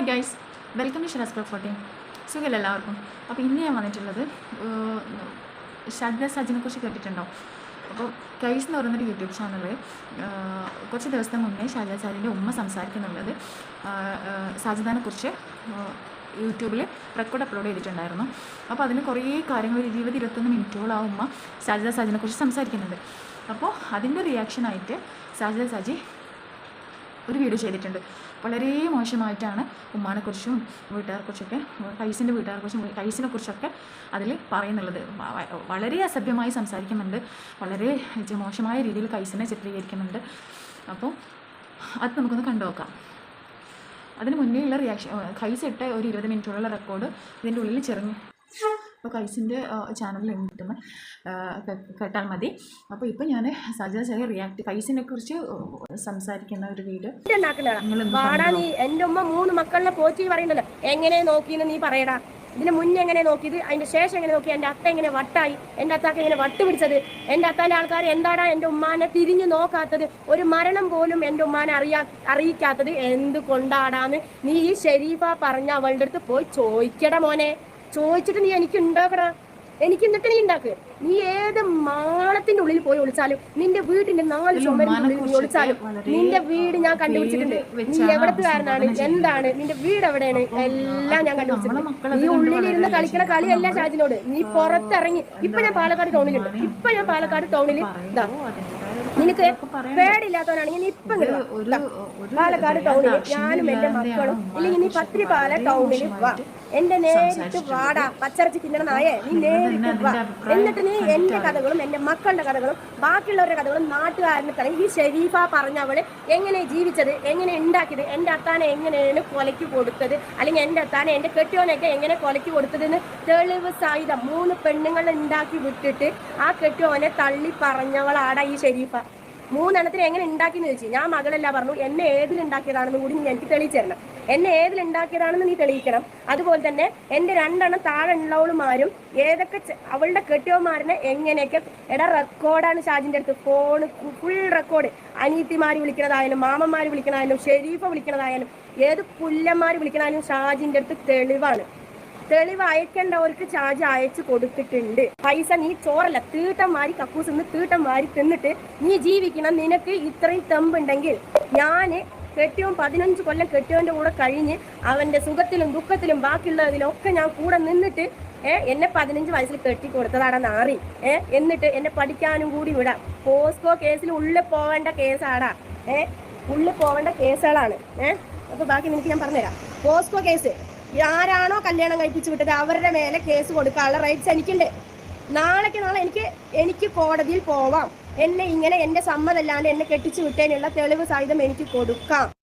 Hi guys welcome to Shiraz fourteen സുഖമല്ല എല്ലാവർക്കും? അപ്പോൾ ഇന്ന് ഞാൻ വന്നിട്ടുള്ളത് ശബ്ദ സജിനെക്കുറിച്ച് കേട്ടിട്ടുണ്ടോ? അപ്പോൾ കൈസ് എന്ന് പറയുന്നൊരു യൂട്യൂബ് ചാനൽ കുറച്ച് ദിവസത്തെ മുന്നേ ഷാജാ സാരിന്റെ ഉമ്മ സംസാരിക്കുന്നുള്ളത് സാജിദാനെക്കുറിച്ച് യൂട്യൂബിൽ റെക്കോർഡ് അപ്ലോഡ് ചെയ്തിട്ടുണ്ടായിരുന്നു. അപ്പോൾ അതിന് കുറേ കാര്യങ്ങൾ ഒരു ഇരുപത് ഇരുപത്തൊന്ന് മിനിറ്റോളം ആ ഉമ്മ സാജിദ സാജിനെക്കുറിച്ച് സംസാരിക്കുന്നുണ്ട്. അപ്പോൾ അതിന്റെ റിയാക്ഷനായിട്ട് സാജിദ സാജി ഒരു വീഡിയോ ചെയ്തിട്ടുണ്ട്. വളരെ മോശമായിട്ടാണ് ഉമ്മാനെക്കുറിച്ചും വീട്ടുകാരെക്കുറിച്ചൊക്കെ കൈസിന്റെ വീട്ടുകാരെക്കുറിച്ചും കൈസിനെ കുറിച്ചൊക്കെ അതിൽ പറയുന്നുള്ളത്. വളരെ അസഭ്യമായി സംസാരിക്കുന്നുണ്ട്. വളരെ മോശമായ രീതിയിൽ കൈസിനെ ചിത്രീകരിക്കുന്നുണ്ട്. അപ്പോൾ അത് നമുക്കൊന്ന് കണ്ടു നോക്കാം. അതിന് മുന്നേ ഉള്ള റിയാക്ഷൻ കൈസ് ഇട്ട ഒരു ഇരുപത് മിനിറ്റുള്ള റെക്കോർഡ് ഇതിന്റെ ഉള്ളിൽ ചെറിഞ്ഞ് അപ്പോൾ കൈസിന്റെ ചാനലിൽ കിട്ടുമ്പോൾ കേട്ടാൽ മതി. അപ്പോൾ ഇപ്പോൾ ഞാൻ സജ ചെറിയ റിയാക്ട് കൈസിനെ കുറിച്ച് സംസാരിക്കുന്ന ഒരു വീഡിയോ നീ എന്റെ ഉമ്മ മൂന്ന് മക്കളിനെ പോറ്റി പറയണ്ടല്ലോ എങ്ങനെ നോക്കിയെന്ന് നീ പറയടാ. ഇതിന് മുന്നേ എങ്ങനെ നോക്കിയത്? അതിന്റെ ശേഷം എങ്ങനെ നോക്കി? എന്റെ അത്ത എങ്ങനെ വട്ടായി? എന്റെ അത്താക്ക് എങ്ങനെ വട്ട് പിടിച്ചത് എന്റെ അത്താന്റെ ആൾക്കാർ എന്താടാ എന്റെ ഉമ്മാനെ തിരിഞ്ഞു നോക്കാത്തത്? ഒരു മരണം പോലും എന്റെ ഉമ്മാനെ അറിയാ അറിയിക്കാത്തത് എന്ത് കൊണ്ടാടാന്ന് നീ ഈ ഷെരീഫ പറഞ്ഞ അവളുടെ അടുത്ത് പോയി ചോദിക്കട മോനെ. ചോദിച്ചിട്ട് നീ എനിക്ക് ഉണ്ടാക്കടാ. എനിക്ക് എന്നിട്ട് നീ ഉണ്ടാക്ക്. നീ ഏത് മാളത്തിന്റെ ഉള്ളിൽ പോയി ഒളിച്ചാലും നിന്റെ വീടിന്റെ നാല് ചുമരിനുള്ളിൽ നീ ഒളിച്ചാലും നിന്റെ വീട് ഞാൻ കണ്ടുപിടിച്ചിട്ടുണ്ട്. നീ എവിടത്തുകാരനാണ് എന്താണ്? നിന്റെ വീട് എവിടെയാണ്? എല്ലാം ഞാൻ കണ്ടുപിടിച്ചിട്ടുണ്ട്. നീ ഉള്ളിലിരുന്ന് കളിക്കണ കളി കളിയല്ല ഷാജിനോട്. നീ പുറത്തിറങ്ങി. ഇപ്പൊ ഞാൻ പാലക്കാട് ടൗണിലുണ്ട് ഇപ്പൊ ഞാൻ പാലക്കാട് ടൗണിൽ ഇതാ നിനക്ക് പേടില്ലാത്തവനാണെങ്കിൽ ഇപ്പൊ പാലക്കാട് ടൗണിൽ ഞാനും എന്റെ മക്കളും ഇല്ലെങ്കിൽ നീ പത്രിപാല ടൗണിൽ വാ. എന്റെ നേരിട്ട് വാടാ പച്ചറച്ചി തിന്നണ നായേ. നീ നേരിട്ട് വാ. എന്നിട്ട് നീ എന്റെ കഥകളും എന്റെ മക്കളുടെ കഥകളും ബാക്കിയുള്ളവരുടെ കഥകളും നാട്ടുകാരനെ തന്നെ ഈ ഷെരീഫ പറഞ്ഞവൾ എങ്ങനെ ജീവിച്ചത് എങ്ങനെ ഉണ്ടാക്കിയത് എന്റെ അത്താനെ എങ്ങനെയാണ് കൊലയ്ക്ക് കൊടുത്തത് അല്ലെങ്കിൽ എന്റെ അത്താനെ എന്റെ കെട്ടിയോനൊക്കെ എങ്ങനെ കൊലയ്ക്ക് കൊടുത്തതെന്ന് തെളിവ് സായുധം മൂന്ന് പെണ്ണുങ്ങൾ ഉണ്ടാക്കി വിട്ടിട്ട് ആ കെട്ടിയോനെ തള്ളി പറഞ്ഞവളാടാ ഈ ഷെരീഫ. മൂന്നെണ്ണത്തിന് എങ്ങനെ ഉണ്ടാക്കിയെന്ന് ചോദിച്ചു. ഞാൻ മകളല്ല പറഞ്ഞു എന്നെ ഏതിലുണ്ടാക്കിയതാണെന്ന് കൂടി എനിക്ക് തെളിയിച്ചു തരണം എന്നെ ഏതിൽ ഉണ്ടാക്കിയതാണെന്ന് നീ തെളിയിക്കണം. അതുപോലെ തന്നെ എന്റെ രണ്ടെണ്ണം താഴെ ഉള്ളവളുമാരും ഏതൊക്കെ അവളുടെ കെട്ടിയവന്മാരനെ എങ്ങനെയൊക്കെ എടാ റെക്കോർഡാണ് ഷാജിന്റെ അടുത്ത്. Phone full record. അനീത്തിമാര് വിളിക്കണതായാലും മാമന്മാര് വിളിക്കണതായാലും ഷെരീഫ വിളിക്കണതായാലും ഏത് പുല്ലന്മാര് വിളിക്കണതായാലും ഷാജിന്റെ അടുത്ത് തെളിവാണ്. തെളിവ് അയക്കേണ്ടവർക്ക് ചാർജ് അയച്ചു കൊടുത്തിട്ടുണ്ട്. പൈസ നീ ചോറല്ല തീട്ടം വാരി കക്കൂസ് നിന്ന് തീട്ടം വാരി തിന്നിട്ട് നീ ജീവിക്കണം. നിനക്ക് ഇത്രയും തെമ്പുണ്ടെങ്കിൽ ഞാൻ കെട്ടിയോൻ പതിനഞ്ച് കൊല്ലം കെട്ടിയോന്റെ കൂടെ കഴിഞ്ഞ് അവന്റെ സുഖത്തിലും ദുഃഖത്തിലും ബാക്കിയുള്ളതിലൊക്കെ ഞാൻ കൂടെ നിന്നിട്ട് ഏ എന്നെ പതിനഞ്ച് വയസ്സിൽ കെട്ടി കൊടുത്തതാണ് നാറി എന്നിട്ട് എന്നെ പഠിക്കാനും കൂടി വിടാം. പോസ്കോ കേസിൽ ഉള്ളിൽ പോവേണ്ട കേസാടാ. ഏ ഉള്ളിൽ പോവേണ്ട കേസുകളാണ്. ഏ അപ്പൊ ബാക്കി നിനക്ക് ഞാൻ പറഞ്ഞുതരാം. പോസ്കോ കേസ് ആരാണോ കല്യാണം കഴിപ്പിച്ചു വിട്ടത് അവരുടെ മേലെ കേസ് കൊടുക്കാനുള്ള റൈറ്റ്സ് എനിക്കുണ്ട്. നാളേക്ക് നാളെ എനിക്ക് എനിക്ക് കോടതിയിൽ പോവാം. എന്നെ ഇങ്ങനെ എന്റെ സമ്മതല്ലാണ്ട് എന്നെ കെട്ടിച്ചു വിട്ടതിനുള്ള തെളിവ് സഹിതം എനിക്ക് കൊടുക്കാം.